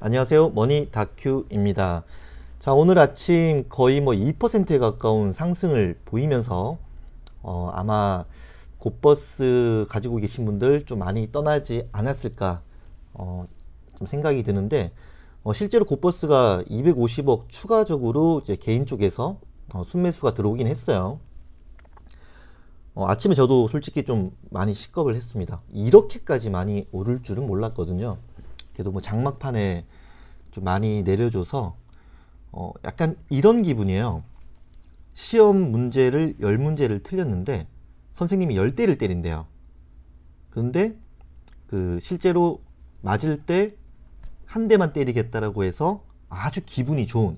안녕하세요. 머니 다큐입니다. 자, 오늘 아침 거의 뭐 2%에 가까운 상승을 보이면서 어, 아마 곧버스 가지고 계신 분들 좀 많이 떠나지 않았을까 어, 좀 생각이 드는데 어, 실제로 곧버스가 250억 추가적으로 이제 개인 쪽에서 어, 순매수가 들어오긴 했어요. 어, 아침에 저도 솔직히 좀 많이 식겁을 했습니다. 이렇게까지 많이 오를 줄은 몰랐거든요. 그래도 뭐 장막판에 좀 많이 내려줘서 어, 약간 이런 기분이에요. 시험 문제를 열 문제를 틀렸는데 선생님이 열 대를 때린대요. 근데 그 실제로 맞을 때 한 대만 때리겠다라고 해서 아주 기분이 좋은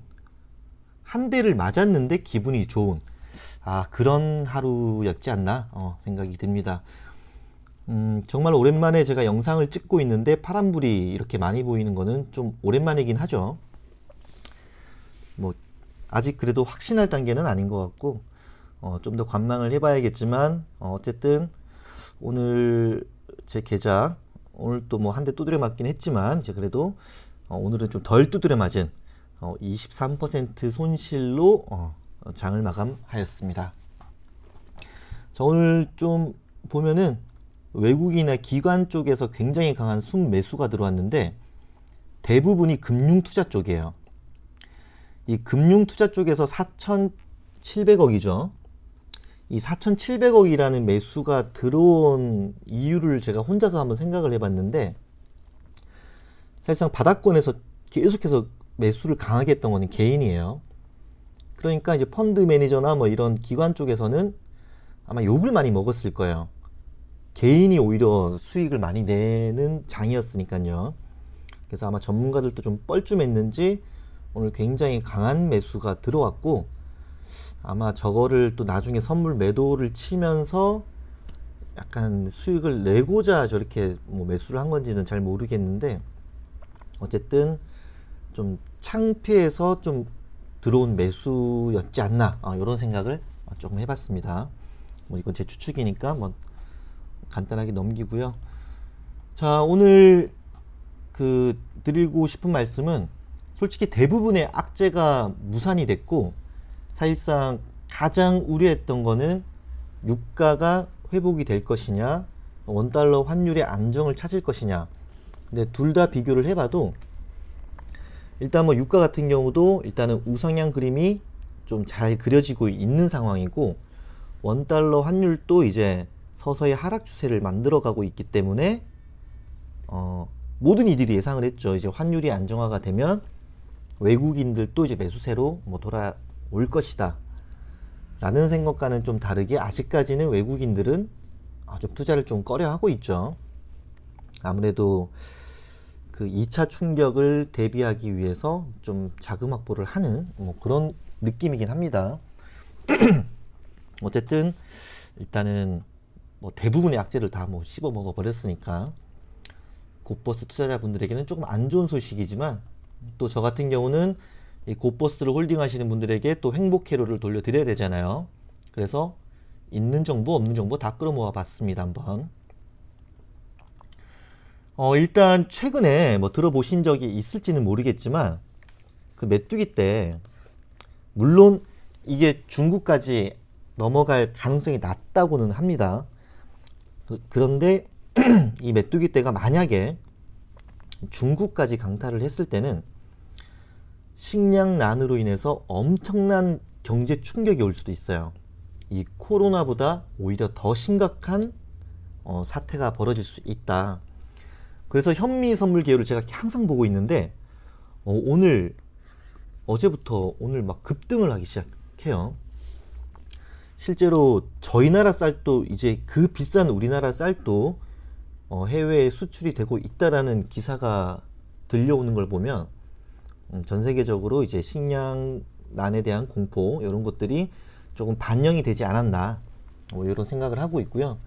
한 대를 맞았는데 기분이 좋은 아 그런 하루였지 않나 어, 생각이 듭니다. 음, 정말 오랜만에 제가 영상을 찍고 있는데 파란불이 이렇게 많이 보이는 거는 좀 오랜만이긴 하죠. 뭐 아직 그래도 확신할 단계는 아닌 것 같고 어, 좀 더 관망을 해봐야겠지만 어, 어쨌든 오늘 제 계좌 오늘 또 뭐 한 대 두드려 맞긴 했지만 이제 그래도 어, 오늘은 좀 덜 두드려 맞은 어, 23% 손실로 어, 장을 마감하였습니다. 자, 오늘 좀 보면은 외국이나 기관 쪽에서 굉장히 강한 순매수가 들어왔는데 대부분이 금융투자 쪽이에요. 이 금융투자 쪽에서 4,700억이죠. 이 4,700억이라는 매수가 들어온 이유를 제가 혼자서 한번 생각을 해봤는데 사실상 바닥권에서 계속해서 매수를 강하게 했던 거는 개인이에요. 그러니까 이제 펀드 매니저나 뭐 이런 기관 쪽에서는 아마 욕을 많이 먹었을 거예요. 개인이 오히려 수익을 많이 내는 장이었으니까요. 그래서 아마 전문가들도 좀 뻘쭘했는지 오늘 굉장히 강한 매수가 들어왔고 아마 저거를 또 나중에 선물 매도를 치면서 약간 수익을 내고자 저렇게 뭐 매수를 한 건지는 잘 모르겠는데 어쨌든 좀 창피해서 좀 들어온 매수였지 않나 아, 이런 생각을 조금 해봤습니다. 뭐 이건 제 추측이니까 뭐 간단하게 넘기고요. 자 오늘 그 드리고 싶은 말씀은 솔직히 대부분의 악재가 무산이 됐고 사실상 가장 우려했던 거는 유가가 회복이 될 것이냐 원달러 환율의 안정을 찾을 것이냐 근데 둘 다 비교를 해봐도 일단 뭐 유가 같은 경우도 일단은 우상향 그림이 좀 잘 그려지고 있는 상황이고 원달러 환율도 이제 서서히 하락 추세를 만들어가고 있기 때문에 어, 모든 이들이 예상을 했죠. 이제 환율이 안정화가 되면 외국인들도 이제 매수세로 뭐 돌아올 것이다. 라는 생각과는 좀 다르게 아직까지는 외국인들은 아, 좀 투자를 좀 꺼려 하고 있죠. 아무래도 그 2차 충격을 대비하기 위해서 좀 자금 확보를 하는 뭐 그런 느낌이긴 합니다. 어쨌든 일단은 뭐 대부분의 악재를 다 뭐 씹어 먹어 버렸으니까 곧버스 투자자분들에게는 조금 안 좋은 소식이지만 또 저 같은 경우는 이 곧버스를 홀딩하시는 분들에게 또 행복 회로를 돌려드려야 되잖아요. 그래서 있는 정보 없는 정보 다 끌어모아 봤습니다 한번. 어 일단 최근에 뭐 들어보신 적이 있을지는 모르겠지만 그 메뚜기 때 물론 이게 중국까지 넘어갈 가능성이 낮다고는 합니다. 그- 그런데 이 메뚜기 떼가 만약에 중국까지 강타를 했을 때는 식량난으로 인해서 엄청난 경제 충격이 올 수도 있어요. 이 코로나보다 오히려 더 심각한 어, 사태가 벌어질 수 있다. 그래서 현미 선물 기회를 제가 항상 보고 있는데 어, 오늘 어제부터 오늘 막 급등을 하기 시작해요. 실제로 저희 나라 쌀도 이제 그 비싼 우리나라 쌀도 어, 해외에 수출이 되고 있다라는 기사가 들려오는 걸 보면 음, 전 세계적으로 이제 식량난에 대한 공포 이런 것들이 조금 반영이 되지 않았나 뭐 이런 생각을 하고 있고요.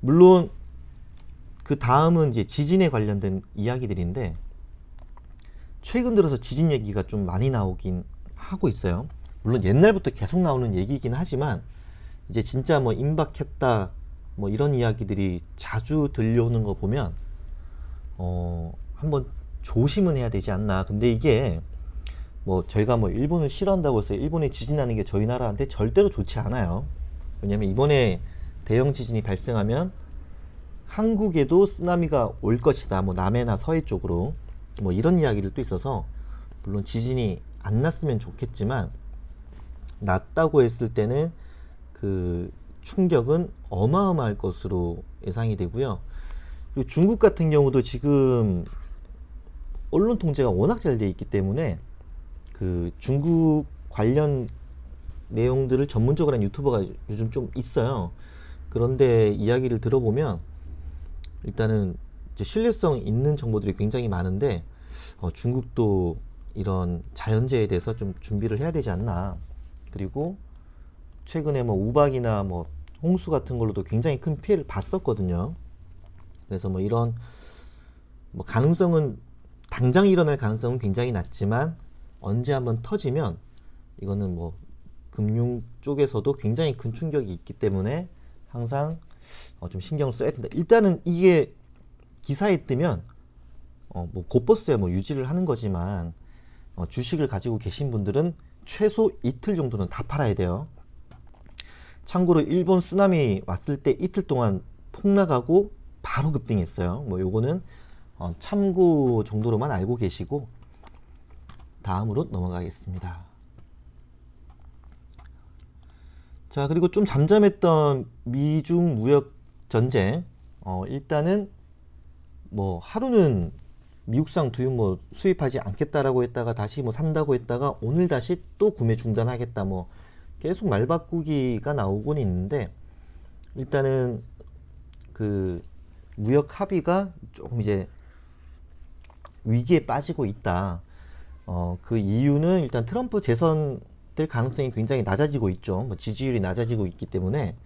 물론 그 다음은 이제 지진에 관련된 이야기들인데 최근 들어서 지진 얘기가 좀 많이 나오긴 하고 있어요. 물론 옛날부터 계속 나오는 얘기이긴 하지만 이제 진짜 뭐 임박했다 뭐 이런 이야기들이 자주 들려오는 거 보면 어 한번 조심은 해야 되지 않나. 근데 이게 뭐 저희가 뭐 일본을 싫어한다고 해서 일본에 지진하는 게 저희 나라한테 절대로 좋지 않아요. 왜냐면 이번에 대형 지진이 발생하면 한국에도 쓰나미가 올 것이다. 뭐 남해나 서해 쪽으로 뭐 이런 이야기들도 있어서 물론 지진이 안 났으면 좋겠지만 났다고 했을 때는 그 충격은 어마어마할 것으로 예상이 되고요. 중국 같은 경우도 지금 언론 통제가 워낙 잘 돼 있기 때문에 그 중국 관련 내용들을 전문적으로 한 유튜버가 요즘 좀 있어요. 그런데 이야기를 들어보면 일단은 신뢰성 있는 정보들이 굉장히 많은데 어, 중국도 이런 자연재해에 대해서 좀 준비를 해야 되지 않나. 그리고 최근에 뭐 우박이나 뭐 홍수 같은 걸로도 굉장히 큰 피해를 봤었거든요. 그래서 뭐 이런 뭐 가능성은 당장 일어날 가능성은 굉장히 낮지만 언제 한번 터지면 이거는 뭐 금융 쪽에서도 굉장히 큰 충격이 있기 때문에 항상 어, 좀 신경을 써야 된다. 일단은 이게 기사에 뜨면 어, 뭐 곧버스에 뭐 유지를 하는 거지만 어, 주식을 가지고 계신 분들은 최소 이틀 정도는 다 팔아야 돼요. 참고로 일본 쓰나미 왔을 때 이틀 동안 폭락하고 바로 급등했어요. 뭐 요거는 어, 참고 정도로만 알고 계시고 다음으로 넘어가겠습니다. 자 그리고 좀 잠잠했던 미중 무역 전쟁 어, 일단은 뭐 하루는 미국산 두유 뭐 수입하지 않겠다라고 했다가 다시 뭐 산다고 했다가 오늘 다시 또 구매 중단하겠다 뭐 계속 말 바꾸기가 나오곤 있는데 일단은 그 무역 합의가 조금 이제 위기에 빠지고 있다. 어, 그 이유는 일단 트럼프 재선 될 가능성이 굉장히 낮아지고 있죠. 뭐 지지율이 낮아지고 있기 때문에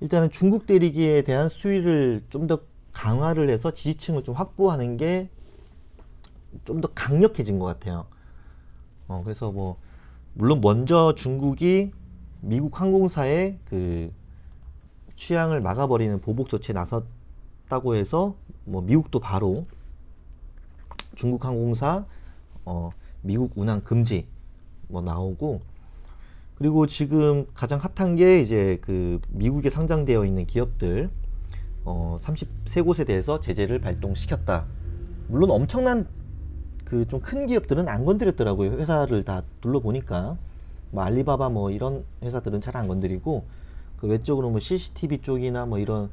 일단은 중국 대리기에 대한 수위를 좀 더 강화를 해서 지지층을 좀 확보하는 게 좀 더 강력해진 것 같아요. 어, 그래서 뭐 물론 먼저 중국이 미국 항공사의 그 취향을 막아버리는 보복 조치에 나섰다고 해서 뭐 미국도 바로 중국 항공사 어, 미국 운항 금지 뭐 나오고 그리고 지금 가장 핫한 게 이제 그 미국에 상장되어 있는 기업들 어, 33곳에 대해서 제재를 발동시켰다. 물론 엄청난 그 좀 큰 기업들은 안 건드렸더라고요. 회사를 다 둘러보니까 뭐 알리바바 뭐 이런 회사들은 잘 안 건드리고 그 외적으로 뭐 CCTV 쪽이나 뭐 이런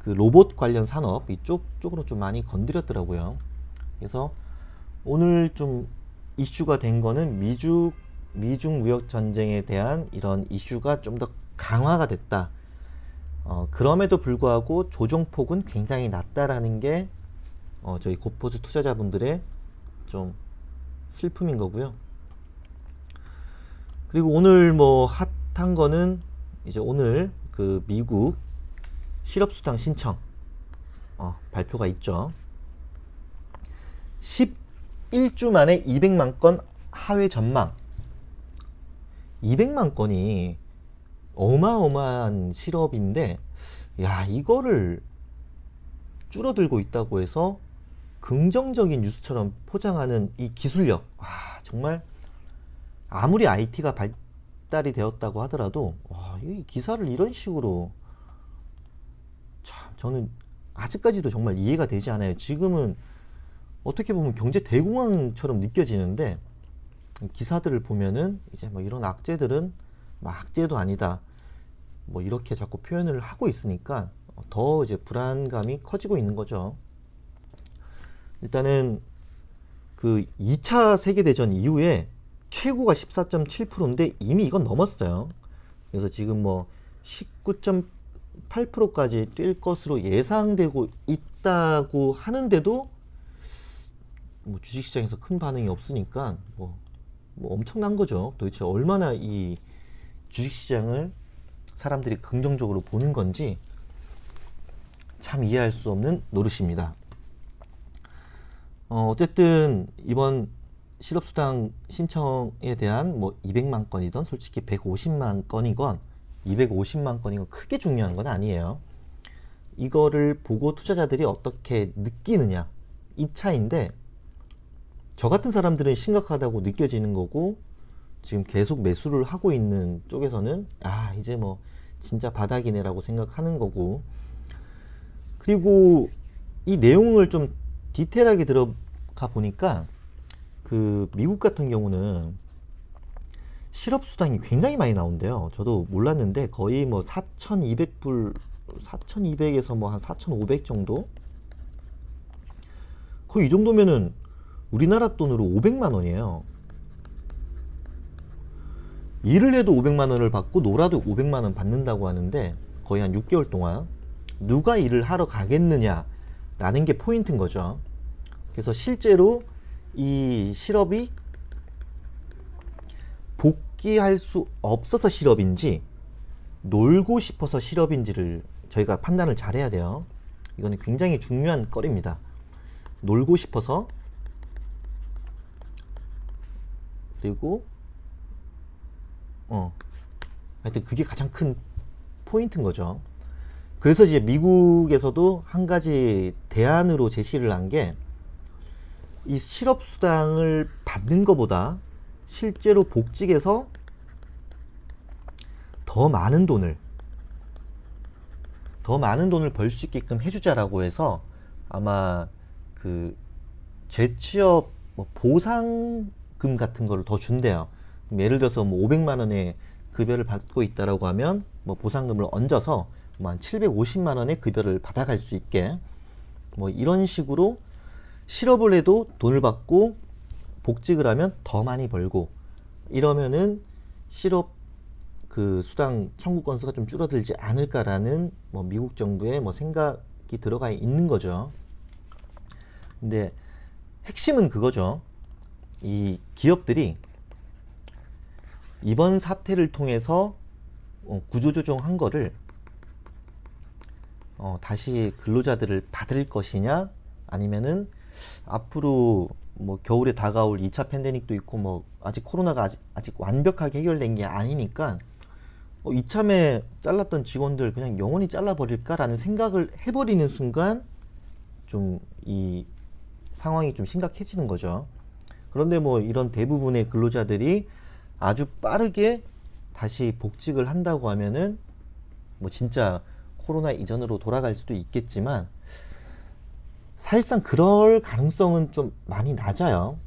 그 로봇 관련 산업 이쪽 쪽으로 좀 많이 건드렸더라고요. 그래서 오늘 좀 이슈가 된 거는 미중 미중 무역 전쟁에 대한 이런 이슈가 좀 더 강화가 됐다. 어, 그럼에도 불구하고 조정폭은 굉장히 낮다라는 게 어, 저희 고포즈 투자자분들의 좀 슬픔인 거고요. 그리고 오늘 뭐 핫한 거는 이제 오늘 그 미국 실업수당 신청 어, 발표가 있죠. 11주 만에 200만 건 하회 전망. 200만 건이 어마어마한 실업인데, 야, 이거를 줄어들고 있다고 해서 긍정적인 뉴스처럼 포장하는 이 기술력. 와, 정말 아무리 IT가 발달이 되었다고 하더라도, 와, 이 기사를 이런 식으로 참, 저는 아직까지도 정말 이해가 되지 않아요. 지금은 어떻게 보면 경제 대공황처럼 느껴지는데 기사들을 보면은 이제 뭐 이런 악재들은 뭐 악재도 아니다. 뭐 이렇게 자꾸 표현을 하고 있으니까 더 이제 불안감이 커지고 있는 거죠. 일단은 그 2차 세계대전 이후에 최고가 14.7%인데 이미 이건 넘었어요. 그래서 지금 뭐 19.8%까지 뛸 것으로 예상되고 있다고 하는데도 뭐 주식시장에서 큰 반응이 없으니까 뭐, 뭐 엄청난 거죠. 도대체 얼마나 이 주식시장을 사람들이 긍정적으로 보는 건지 참 이해할 수 없는 노릇입니다. 어, 어쨌든 이번 실업수당 신청에 대한 뭐 200만 건이던 솔직히 150만 건이건 250만 건이건 크게 중요한 건 아니에요. 이거를 보고 투자자들이 어떻게 느끼느냐 이 차인데 저 같은 사람들은 심각하다고 느껴지는 거고 지금 계속 매수를 하고 있는 쪽에서는 아 이제 뭐 진짜 바닥이네라고 생각하는 거고 그리고 이 내용을 좀 디테일하게 들어가 보니까 그 미국 같은 경우는 실업 수당이 굉장히 많이 나온대요. 저도 몰랐는데 거의 뭐 4,200불, 4,200에서 뭐 한 4,500 정도? 거의 이 정도면은 우리나라 돈으로 500만 원이에요. 일을 해도 500만 원을 받고 놀아도 500만 원 받는다고 하는데 거의 한 6개월 동안 누가 일을 하러 가겠느냐라는 게 포인트인 거죠. 그래서 실제로 이 실업이 복귀할 수 없어서 실업인지 놀고 싶어서 실업인지를 저희가 판단을 잘 해야 돼요. 이거는 굉장히 중요한 거리입니다. 놀고 싶어서 그리고 어 하여튼 그게 가장 큰 포인트인 거죠. 그래서 이제 미국에서도 한 가지 대안으로 제시를 한 게 이 실업 수당을 받는 것보다 실제로 복직해서 더 많은 돈을 더 많은 돈을 벌 수 있게끔 해주자라고 해서 아마 그 재취업 뭐 보상금 같은 거를 더 준대요. 그럼 예를 들어서 뭐 500만 원의 급여를 받고 있다라고 하면 뭐 보상금을 얹어서 뭐 한 750만 원의 급여를 받아갈 수 있게 뭐 이런 식으로 실업을 해도 돈을 받고 복직을 하면 더 많이 벌고 이러면은 실업 그 수당 청구 건수가 좀 줄어들지 않을까라는 뭐 미국 정부의 뭐 생각이 들어가 있는 거죠. 근데 핵심은 그거죠. 이 기업들이 이번 사태를 통해서 어, 구조조정한 거를 어, 다시 근로자들을 받을 것이냐 아니면은 앞으로 뭐 겨울에 다가올 2차 팬데믹도 있고 뭐 아직 코로나가 아직, 아직 완벽하게 해결된 게 아니니까 어, 이참에 잘랐던 직원들 그냥 영원히 잘라버릴까라는 생각을 해버리는 순간 좀 이 상황이 좀 심각해지는 거죠. 그런데 뭐 이런 대부분의 근로자들이 아주 빠르게 다시 복직을 한다고 하면은 뭐 진짜 코로나 이전으로 돌아갈 수도 있겠지만 사실상 그럴 가능성은 좀 많이 낮아요.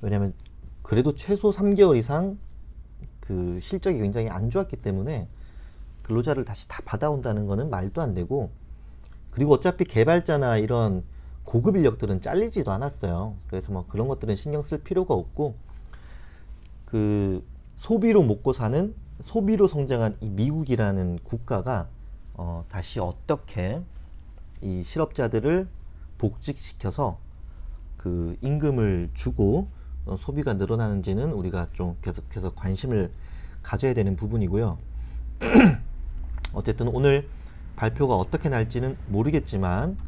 왜냐면 그래도 최소 3개월 이상 그 실적이 굉장히 안 좋았기 때문에 근로자를 다시 다 받아온다는 거는 말도 안 되고 그리고 어차피 개발자나 이런 고급 인력들은 잘리지도 않았어요. 그래서 뭐 그런 것들은 신경 쓸 필요가 없고 그 소비로 먹고 사는 소비로 성장한 이 미국이라는 국가가 어, 다시 어떻게 이 실업자들을 복직시켜서 그 임금을 주고 어, 소비가 늘어나는지는 우리가 좀 계속해서 관심을 가져야 되는 부분이고요. 어쨌든 오늘 발표가 어떻게 날지는 모르겠지만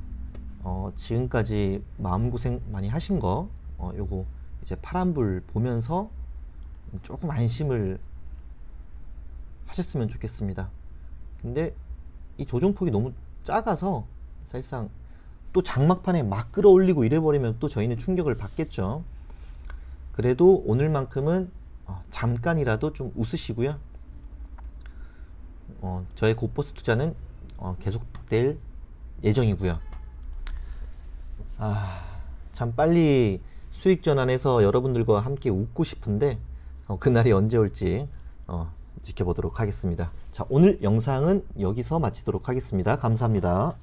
어, 지금까지 마음고생 많이 하신 거 어, 요거 이제 파란불 보면서 조금 안심을 하셨으면 좋겠습니다. 근데 이 조정폭이 너무 작아서 사실상 또 장막판에 막 끌어올리고 이래버리면 또 저희는 충격을 받겠죠. 그래도 오늘만큼은 어, 잠깐이라도 좀 웃으시고요. 어, 저의 고버스 투자는 어, 계속될 예정이고요. 아, 참 빨리 수익 전환해서 여러분들과 함께 웃고 싶은데 어, 그날이 언제 올지 어, 지켜보도록 하겠습니다. 자, 오늘 영상은 여기서 마치도록 하겠습니다. 감사합니다.